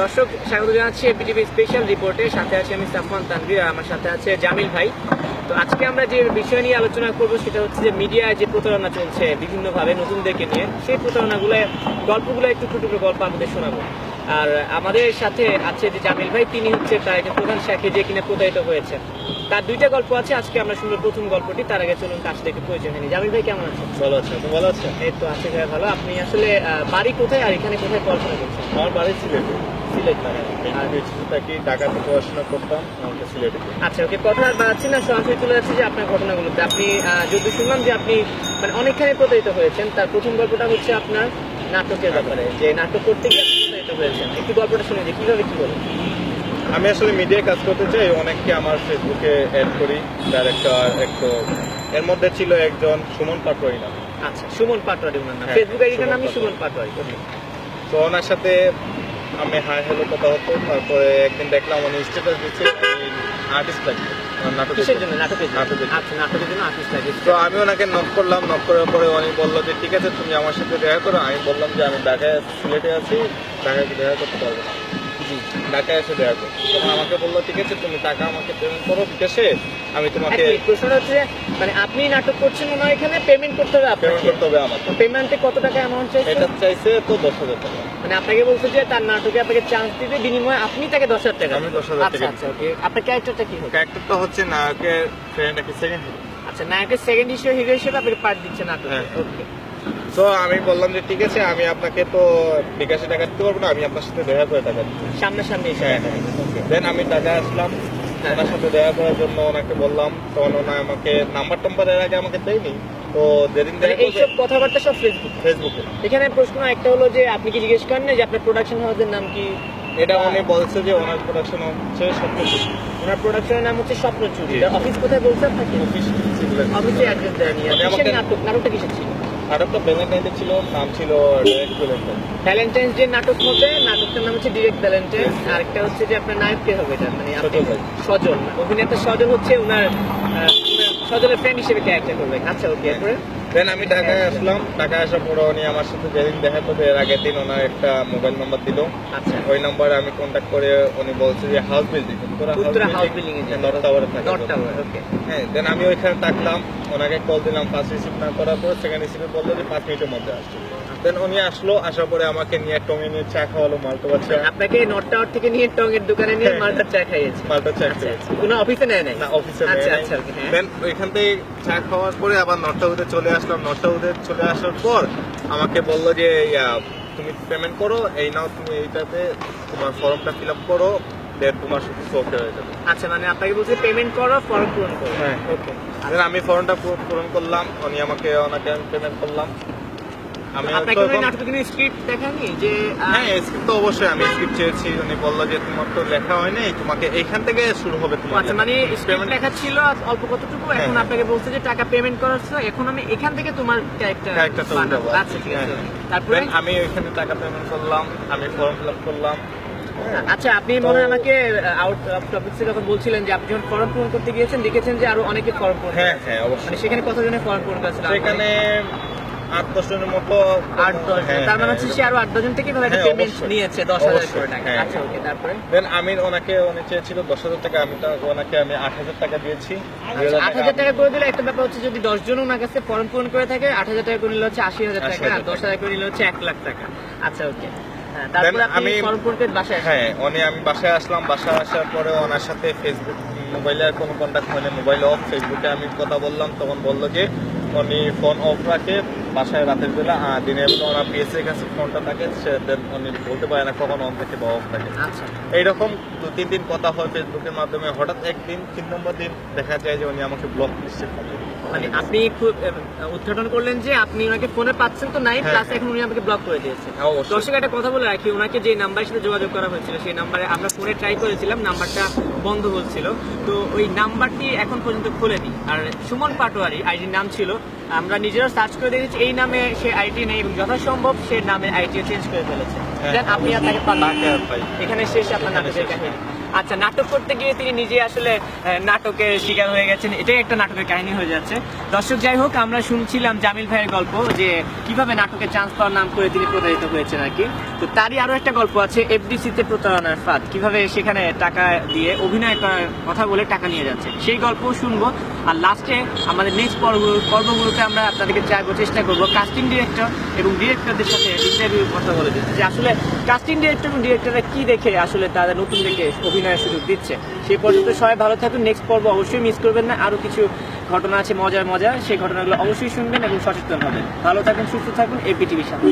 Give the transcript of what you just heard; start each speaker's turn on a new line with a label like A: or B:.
A: দর্শক স্বাগত জানাচ্ছি এপিটিভি স্পেশাল রিপোর্টে সাথে আছে আমি সাফমান তানভীর আর আমার সাথে আছে জামিল ভাই। তো আজকে আমরা যে বিষয় নিয়ে আলোচনা করব সেটা হচ্ছে যে মিডিয়ায় যে প্রতারণা চলছে বিভিন্নভাবে নতুনদেরকে নিয়ে সেই প্রতারণাগুলো গল্পগুলো একটু টুকু টুকু গল্প আমাদের শোনাবো। আর আমাদের সাথে আছে যে জামিল ভাই তিনি হচ্ছে তার একজন প্রধান সাক্ষী যে কিনা প্রতারিত হয়েছে তার দুইটা গল্প আছে আজকে আমরা শুনব প্রথম গল্পটি তার আগে চলুন কাছ থেকে পরিচয় হয়নি জামিল ভাই কেমন আছেন?
B: ভালো আছে তুমি ভালো আছো
A: এই তো আছে ভাই ভালো। আপনি আসলে বাড়ি কোথায় আর এখানে কোথায় পড়াশোনা করছেন?
B: আমার বাড়ি সিলেটে।
A: সিলেট বাড়ি।
B: থাকি ঢাকাতে পড়াশোনা করতাম আমাকে সিলেটে
A: আচ্ছা ওকে কথা আর বাড়াচ্ছি না সরাসরি চলে যাচ্ছে যে আপনার ঘটনাগুলোতে। আপনি যদি শুনলাম যে আপনি মানে অনেকখানি প্রতারিত হয়েছেন তার প্রথম গল্পটা হচ্ছে আপনার নাটকের ব্যাপারে যে নাটক করতে গিয়ে আপনি প্রতারিত হয়েছেন। একটু গল্পটা শুনে যে কীভাবে কি বলেন
B: আমি আসলে মিডিয়ায় কাজ করতে চাই অনেককে আমার ফেসবুকে অ্যাড করি। ডাইরেক্টর একটু এর মধ্যে ছিল একজন সুমন পাটোয়ারি নাম।
A: আচ্ছা সুমন পাটোয়ারি ওনার নাম।
B: হ্যাঁ,
A: ফেসবুক আইডিটার
B: সুমন
A: নামই সুমন পাটোয়ারি।
B: তো ওনার সাথে আমি হাই হ্যালো কথা হতো তারপরে একদিন দেখলাম উনি স্টেটাস দিচ্ছে আর্টিস্ট লাগবে।
A: আচ্ছা
B: তো আমি ওনাকে নক করলাম নক করার পরে উনি বলল যে ঠিক আছে তুমি আমার সাথে দেখা করো। আমি বললাম যে আমি ঢাকায় সিলেটে আছি ঢাকায় দেখা করতে পারব না। ঢাকায় এসে দেখা করো। তখন আমাকে বলল ঠিক আছে তুমি টাকা আমাকে পেমেন্ট করো বিকাশে আমি তোমাকে
A: মিনিট, প্রশ্নটা হচ্ছে মানে আপনি নাটক করছেন ওনার এখানে পেমেন্ট করতে হবে
B: পেমেন্ট করতে হবে আমাকে।
A: পেমেন্টে কত টাকা অ্যামাউন্ট চাইছে?
B: এটা চাইছে তো দশ হাজার টাকা।
A: মানে আপনাকে বলছে যে তার নাটকে আপনাকে চান্স দিতে বিনিময়ে আপনি তাকে দশ হাজার টাকা
B: আমি। 10,000
A: আচ্ছা
B: টাকা
A: আচ্ছা ওকে আপনার ক্যারেক্টারটা কি হবে?
B: ক্যারেক্টারটা হচ্ছে নায়কের ফ্রেন্ড একটা সেকেন্ড
A: আচ্ছা নায়কের সেকেন্ড হিসেবে হিরো হিসেবে আপনাকে পার্ট দিচ্ছে নাটকে।
B: হ্যাঁ।
A: ওকে
B: তো আমি বললাম যে ঠিক আছে আমি আপনাকে তো বিকাশে টাকা দিতে পারব না আমি আপনার সাথে দেখা করে টাকা
A: এসে যাবে। ওকে
B: দেন আমি ঢাকায় আসলাম। ওনার সাথে দেখা করার জন্য ওনাকে বললাম তখন ওনা আমাকে নাম্বার টাম্বার এর আগে আমাকে দেয়নি। তো যেদিন
A: মানে এইসব কথাবার্তা সব ফেসবুক
B: ফেসবুকে
A: এখানে প্রশ্ন একটা হলো যে আপনি কি জিজ্ঞেস করেন যে আপনার প্রোডাকশন হাউসের নাম কি?
B: এটা উনি বলছে যে ওনার প্রোডাকশন হচ্ছে সবকিছু
A: ওনার প্রোডাকশনের নাম হচ্ছে স্বপ্নচুরি। অফিস কোথায় বলছে আপনাকে?
B: অফিস
A: অফিসে অ্যাড্রেস দেয়নি। নাটক নাটকটা কিসের ছিল?
B: আর একটা ছিল নাম ছিল ডাইরেক্ট ভ্যালেন্টাইন
A: ভ্যালেন্টাইন্স ডে নাটক হবে নাটকটার নাম হচ্ছে ডিরেক্ট ভ্যালেন্টাইন আর একটা হচ্ছে যে আপনার নায়ক কে হবে এটা মানে
B: সজল
A: অভিনেতা সজল হচ্ছে ওনার সজলের ফ্রেন্ড হিসেবে ক্যারেক্টার করবে আচ্ছা ওকে এরপরে?
B: দেন আমি ঢাকায় আসলাম। ঢাকায় আসার পর উনি আমার সাথে যেদিন দেখা করবে এর আগের দিন ওনার একটা মোবাইল নাম্বার দিল। ওই নাম্বারে আমি কন্ট্যাক্ট করে উনি বলছে যে house building Uttara
A: Uttara house building
B: north টাওয়ারে থাকে হ্যাঁ দেন আমি ওইখানে থাকলাম। ওনাকে কল দিলাম ফার্স্ট রিসিভ না করার পর সেকেন্ড রিসিভে বলল যে পাঁচ মিনিটের মধ্যে আসছে দেন উনি আসলো আসার পরে আমাকে নিয়ে নিয়ে চা খাওয়ালো মালটো বাচ্চা
A: আপনাকে নট টাওয়ার থেকে নিয়ে টঙের দোকানে নিয়ে
B: হ্যাঁ।
A: মালটার চা খাইয়েছে।
B: মালটো চা
A: আচ্ছা
B: খেয়েছি
A: কোনো অফিসে নেয় নাই?
B: না অফিসে
A: আচ্ছা আচ্ছা হ্যাঁ।
B: দেন ওইখান থেকে চা খাওয়ার পরে আবার নটা উদে চলে আসলাম। নটা উদে চলে আসার পর আমাকে বলল যে তুমি পেমেন্ট করো এই নাও তুমি এইটাতে তোমার ফর্মটা ফিল আপ করো দেন তোমার ওকে হয়ে যাবে।
A: আচ্ছা মানে আপনাকে বলছে পেমেন্ট করো ফর্ম পূরণ করো।
B: হ্যাঁ।
A: ওকে
B: দেন আমি ফর্মটা পূরণ করলাম উনি আমাকে ওনাকে আমি পেমেন্ট করলাম।
A: আপনাকে ওই
B: এখন-
A: স্ক্রিপ্ট দেখানি যে
B: হ্যাঁ স্ক্রিপ্ট তো অবশ্যই আমি স্ক্রিপ্ট চেয়েছি। উনি বলল যে তোমার তো লেখা হয় নাই তোমাকে এইখান থেকে শুরু হবে তোমার
A: আচ্ছা মানে স্ক্রিপ্ট লেখা ছিল অল্প কতটুকু?
B: হ্যাঁ,
A: এখন
B: হ্যাঁ।
A: আপনাকে বলছে যে টাকা পেমেন্ট করাচ্ছ এখন আমি এখান থেকে তোমার ক্যারেক্টার
B: ক্যারেক্টারটা
A: বানাবো। আচ্ছা ঠিক আছে।
B: হ্যাঁ।
A: তারপরে?
B: আমি ওইখানে টাকা পেমেন্ট করলাম আমি ফর্ম ফিল আপ করলাম।
A: আচ্ছা আপনি মনে আমাকে আউট অফ যখন বলছিলেন যে আপনি যখন ফর্ম পূরণ করতে গিয়েছেন দেখেছেন যে আরও অনেকে ফর্ম পূরণ
B: হ্যাঁ। হ্যাঁ
A: মানে
B: অবশ্যই।
A: সেখানে কতজনের ফর্ম পূরণ করেছিল
B: সেখানে আট দশ জনের মতো
A: আট দশ
B: হ্যাঁ,
A: তার মানে
B: হ্যাঁ,
A: হচ্ছে সে আরও আট দশজন থেকে একটা
B: হ্যাঁ,
A: পেমেন্ট নিয়েছে দশ হাজার করে টাকা। আচ্ছা ওকে তারপরে?
B: দেন আমি ওনাকে উনি চেয়েছিল দশ হাজার টাকা আমি ওনাকে আমি আট হাজার টাকা দিয়েছি।
A: আচ্ছা, আট হাজার টাকা করে দিলে একটা ব্যাপার হচ্ছে যদি দশ জন ওনার কাছে ফর্ম পূরণ করে থাকে আট হাজার টাকা করে নিলে হচ্ছে আশি হাজার টাকা আর দশ হাজার করে নিলে হচ্ছে এক লাখ টাকা। আচ্ছা ওকে তারপরে
B: আমি-
A: বাসায়
B: হ্যাঁ উনি আমি বাসায় আসলাম বাসায় আসার পরে ওনার সাথে ফেসবুক মোবাইলে আর কোনো কন্ট্যাক্ট হয়নি মোবাইল অফ ফেসবুকে আমি কথা বললাম তখন বলল যে উনি ফোন অফ রাখে বাসায় রাতের বেলা দিনের বেলা ওনার পিএসএর কাছে ফোনটা থাকে সে উনি বলতে পারে না কখন অন থাকে বা অফ থাকে।
A: আচ্ছা।
B: এইরকম দু তিন দিন কথা হয় ফেসবুকের মাধ্যমে হঠাৎ একদিন তিন নম্বর দিন দেখা যায় যে উনি আমাকে ব্লক লিস্টে
A: মানে আপনি খুব উদ্ঘাটন করলেন যে আপনি ওনাকে ফোনে পাচ্ছেন তো নাই
B: হ্যাঁ,
A: প্লাস
B: হ্যাঁ।
A: এখন উনি আমাকে ব্লক করে দিয়েছে
B: হ্যাঁ,
A: দর্শক একটা কথা বলে রাখি ওনাকে যে নাম্বারের সাথে যোগাযোগ করা হয়েছিল সেই নাম্বারে আমরা ফোনে ট্রাই করেছিলাম নাম্বারটা বন্ধ হচ্ছিল তো ওই নাম্বারটি এখন পর্যন্ত খোলেনি। আর সুমন পাটোয়ারি আইডির নাম ছিল আমরা নিজেরা সার্চ করে দেখেছি এই নামে সে আইটি নেই এবং যথাসম্ভব সে নামে আইটি চেঞ্জ করে ফেলেছে। দেন আপনি
B: আপনাকে পাই।
A: এখানে শেষ আপনার নাটকের কাহিনী। আচ্ছা নাটক করতে গিয়ে তিনি নিজে আসলে নাটকের শিকার হয়ে গেছেন। এটাই একটা নাটকের কাহিনী হয়ে যাচ্ছে। দর্শক, যাই হোক, আমরা শুনছিলাম জামিল ভাইয়ের গল্প যে কীভাবে নাটকে চান্স পাওয়ার নাম করে তিনি প্রতারিত হয়েছেন আর কি। তো তারই আরও একটা গল্প আছে এফডিসিতে প্রতারণার ফাঁদ। কীভাবে সেখানে টাকা দিয়ে অভিনয় করার কথা বলে টাকা নিয়ে যাচ্ছে। সেই গল্প শুনব। আর লাস্টে আমাদের নেক্সট পর্ব, পর্বগুলোতে আমরা আপনাদেরকে চাইব, চেষ্টা করব কাস্টিং ডিরেক্টর এবং ডিরেক্টরদের সাথে ইন্টারভিউ কথা বলে দিচ্ছি যে আসলে কাস্টিং ডিরেক্টর এবং ডিরেক্টররা কি দেখে আসলে তাদের নতুন দেখে অভিনয়ের সুযোগ দিচ্ছে? সেই পর্যন্ত সবাই ভালো থাকুন। নেক্সট পর্ব অবশ্যই মিস করবেন না। আরও কিছু ঘটনা আছে, মজার মজা সেই ঘটনাগুলো অবশ্যই শুনবেন এবং সচেতন হবেন। ভালো থাকুন সুস্থ থাকুন এপিটিভির সাথে।